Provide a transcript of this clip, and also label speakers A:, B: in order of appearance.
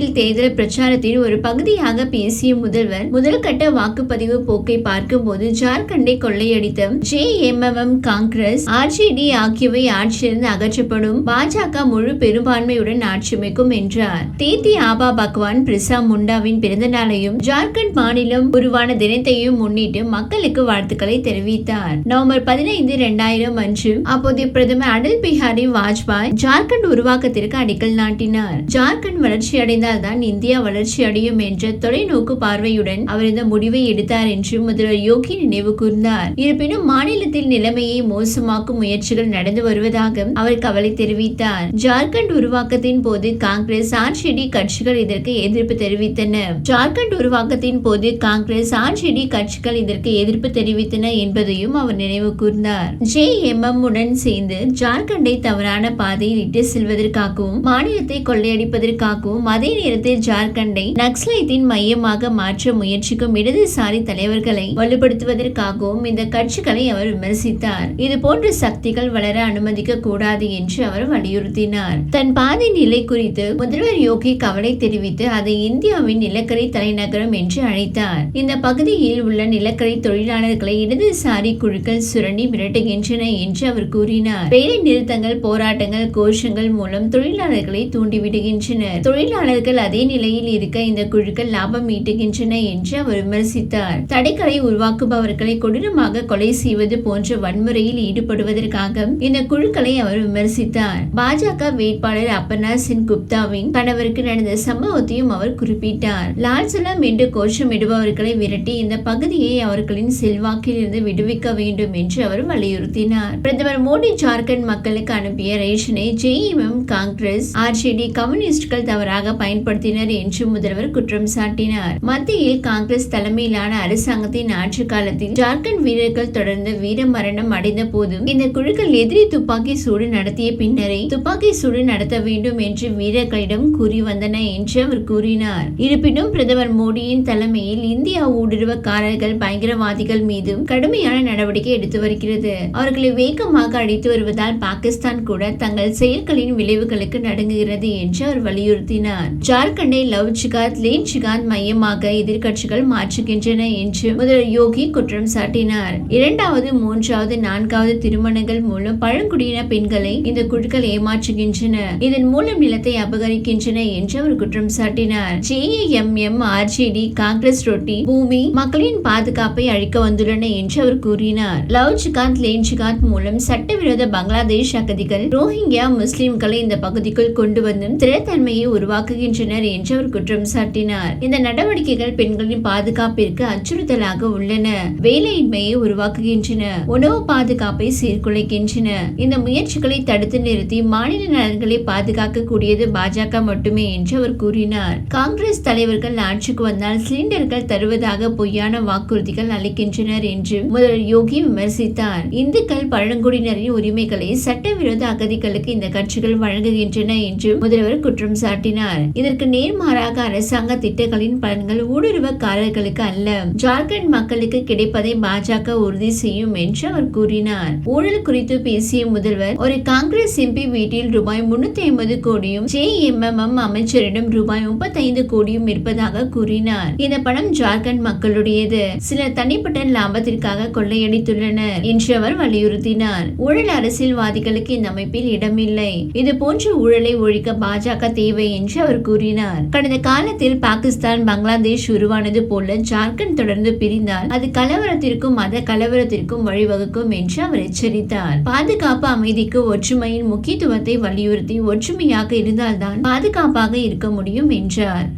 A: ஆண்டில் தேர்தல் பிரச்சாரத்தின் ஒரு பகுதியாக பேசிய முதல்வர் முதல் கட்ட வாக்குப்பதிவு போக்கை பார்க்கும்போது ஜார்க்கண்டை கொள்ளையடித்த ஜே எம் காங்கிரஸ் ஆர்ஜேடி ஆகியவை ஆட்சியிலிருந்து அகற்றப்படும் பாஜக முழு பெரும்பான்மையுடன் ஆட்சியமைக்கும் என்றார். தேதி ஆபா பகவான் பிரிசா முண்டாவின் பிறந்த நாளையும் ஜார்க்கண்ட் மாநிலம் உருவான தினத்தையும் முன்னிட்டு மக்களுக்கு வாழ்த்துக்களை தெரிவித்தார். நவம்பர் பதினைந்து இரண்டாயிரம் அன்று அப்போதைய பிரதமர் அடல் பிஹாரி வாஜ்பாய் ஜார்க்கண்ட் உருவாக்கத்திற்கு அடிக்கல் நாட்டினார். ஜார்க்கண்ட் வளர்ச்சி அடைந்த அடைந்தால்தான் இந்தியா வளர்ச்சி அடையும் என்ற தொலைநோக்கு பார்வையுடன் அவர் இந்த முடிவை எடுத்தார் என்று முதல்வர் யோகி நினைவு கூர்ந்தார். இருப்பினும் மாநிலத்தில் நிலைமையை மோசமாக்கும் முயற்சிகள் நடந்து வருவதாக அவர் கவலை தெரிவித்தார். ஜார்க்கண்ட் உருவாக்கத்தின் போது காங்கிரஸ் ஆர்ஜேடி கட்சிகள் இதற்கு எதிர்ப்பு தெரிவித்தன. ஜார்க்கண்ட் உருவாக்கத்தின் போது காங்கிரஸ் ஆர்ஜேடி கட்சிகள் இதற்கு எதிர்ப்பு தெரிவித்தன என்பதையும் அவர் நினைவு கூர்ந்தார். ஜே எம் எம் உடன் சேர்ந்து ஜார்க்கண்டை தவறான பாதையில் இட்டு செல்வதற்காகவும் மாநிலத்தை கொள்ளையடிப்பதற்காகவும் அதே நேரத்தில் ஜார்க்கண்டை நக்சலைத்தின் மையமாக மாற்ற முயற்சிக்கும் இடதுசாரி தலைவர்களை வலுப்படுத்துவதற்காகவும் இந்த கட்சிகளை அவர் விமர்சித்தார். இது போன்ற சக்திகள் வளர அனுமதிக்க கூடாது என்று அவர் வலியுறுத்தினார். தன் பாதை நிலை குறித்து முதல்வர் யோகி கவலை தெரிவித்து அதை இந்தியாவின் நிலக்கரி தலைநகரம் என்று அழைத்தார். இந்த பகுதியில் உள்ள நிலக்கரி தொழிலாளர்களை இடதுசாரி குழுக்கள் சுரண்டி மிரட்டுகின்றன என்று அவர் கூறினார். வேலை நிறுத்தங்கள் போராட்டங்கள் கோஷங்கள் மூலம் தொழிலாளர்களை தூண்டிவிடுகின்றனர். அவர்கள் அதே நிலையில் இருக்க இந்த குழுக்கள் லாபம் ஈட்டுகின்றன என்று அவர் விமர்சித்தார். தடைகளை உருவாக்குபவர்களை கொடூரமாக கொலை செய்வது போன்ற வன்முறையில் ஈடுபடுவதற்காக இந்த குழுக்களை அவர் விமர்சித்தார். பாஜக வேட்பாளர் அப்பனா சிங் குப்தாவின் கணவருக்கு நடந்த சம்பவத்தையும் அவர் குறிப்பிட்டார். லால்சலம் என்று கோஷமிடுபவர்களை விரட்டி இந்த பகுதியை அவர்களின் செல்வாக்கில் இருந்து விடுவிக்க வேண்டும் என்று அவர் வலியுறுத்தினார். பிரதமர் மோடி ஜார்க்கண்ட் மக்களுக்கு அனுப்பிய ரேஷனை ஜேஎம்எம் காங்கிரஸ் ஆர்ஜேடி கம்யூனிஸ்டுகள் தவறாக பயன்படுத்தினர் என்று முதல்வர் குற்றம் சாட்டினார். மத்தியில் காங்கிரஸ் தலைமையிலான அரசாங்கத்தின் ஆட்சி காலத்தில் ஜார்க்கண்ட் வீரர்கள் தொடர்ந்து வீர மரணம் அடைந்த போதும் இந்த குழுக்கள் எதிரி துப்பாக்கி சூடு நடத்திய பின்னரே துப்பாக்கி சூடு நடத்த வேண்டும் என்று வீரர்களிடம் கூறி வந்தன என்று அவர் கூறினார். இருப்பினும் பிரதமர் மோடியின் தலைமையில் இந்தியா ஊடுருவக்காரர்கள் பயங்கரவாதிகள் மீதும் கடுமையான நடவடிக்கை எடுத்து வருகிறது. அவர்களை வேகமாக அடித்து வருவதால் பாகிஸ்தான் கூட தங்கள் செயல்களின் விளைவுகளுக்கு நடுங்குகிறது என்று அவர் வலியுறுத்தினார். ஜார்க்கண்டை லவ் ஜிகாத் லேன் ஜிகாத் மையமாக எதிர்க்கட்சிகள் மாற்றுகின்றன என்று முதல்வர் யோகி குற்றம் சாட்டினார். இரண்டாவது மூன்றாவது நான்காவது திருமணங்கள் மூலம் பழங்குடியின பெண்களை இந்த குழுக்கள் ஏமாற்றுகின்றன. இதன் மூலம் நிலத்தை அபகரிக்கின்றன என்று அவர் குற்றம் சாட்டினார். ஜேஏஎம்எம் ஆர்ஜேடி காங்கிரஸ் ரொட்டி பூமி மக்களின் பாதுகாப்பை அழிக்க வந்துள்ளன என்று அவர் கூறினார். லவ் ஜிகாத் லேன் ஜிகாத் மூலம் சட்டவிரோத பங்களாதேஷ் அகதிகள் ரோஹிங்கியா முஸ்லிம்களை இந்த பகுதிக்குள் கொண்டு வந்தும் திறத்தன்மையை உருவாக்குகின்றனர் என்று அவர் குற்றம் சாட்டினார். இந்த நடவடிக்கைகள் பெண்களின் பாதுகாப்பிற்கு அச்சுறுத்தலாக உள்ளன. வேலையின்மையை உருவாக்குகின்றன உணவு பாதுகாப்பை சீர்குலைக்கின்றன இந்த முயற்சிகளை தடுத்து நிறுத்தி மாநில நலன்களை பாதுகாக்க கூடியது பாஜக மட்டுமே என்று அவர் கூறினார். காங்கிரஸ் தலைவர்கள் ஆட்சிக்கு வந்தால் சிலிண்டர்கள் தருவதாக பொய்யான வாக்குறுதிகள் அளிக்கின்றனர் என்று முதல்வர் யோகி விமர்சித்தார். இந்துக்கள் பழங்குடியினரின் உரிமைகளை சட்டவிரோத அகதிகளுக்கு இந்த கட்சிகள் வழங்குகின்றன என்று முதல்வர் குற்றம் சாட்டினார். இதற்கு நேர்மாறாக அரசாங்க திட்டங்களின் பலன்கள் ஊடுருவக்காரர்களுக்கு அல்ல. ஜார்க்கண்ட் மக்களுக்கு கிடைப்பதை பாஜக உறுதி செய்யும் என்று அவர் கூறினார். ஊழல் குறித்து பேசிய முதல்வர் ஒரு காங்கிரஸ் எம்பி வீட்டில் ரூபாய் முன்னூத்தி ஐம்பது கோடியும் ஜே அமைச்சரிடம் ரூபாய் முப்பத்தைந்து கோடியும் இருப்பதாக கூறினார். இந்த பணம் ஜார்க்கண்ட் மக்களுடையது. சிலர் தனிப்பட்ட லாபத்திற்காக கொள்ளையடித்துள்ளனர் என்று அவர் வலியுறுத்தினார். ஊழல் அரசியல்வாதிகளுக்கு இந்த அமைப்பில் இடமில்லை. இது போன்ற ஊழலை ஒழிக்க பாஜக தேவை என்று அவர் கூறினார். கடந்த காலத்தில் பாகிஸ்தான் பங்களாதேஷ் உருவானது போல ஜார்க்கண்ட் தொடர்ந்து பிரிந்தால் அது கலவரத்திற்கும் மத கலவரத்திற்கும் வழிவகுக்கும் என்று அவர் எச்சரித்தார். பாதுகாப்பு அமைதிக்கு ஒற்றுமையின் முக்கியத்துவத்தை வலியுறுத்தி ஒற்றுமையாக இருந்தால்தான் பாதுகாப்பாக இருக்க முடியும் என்றார்.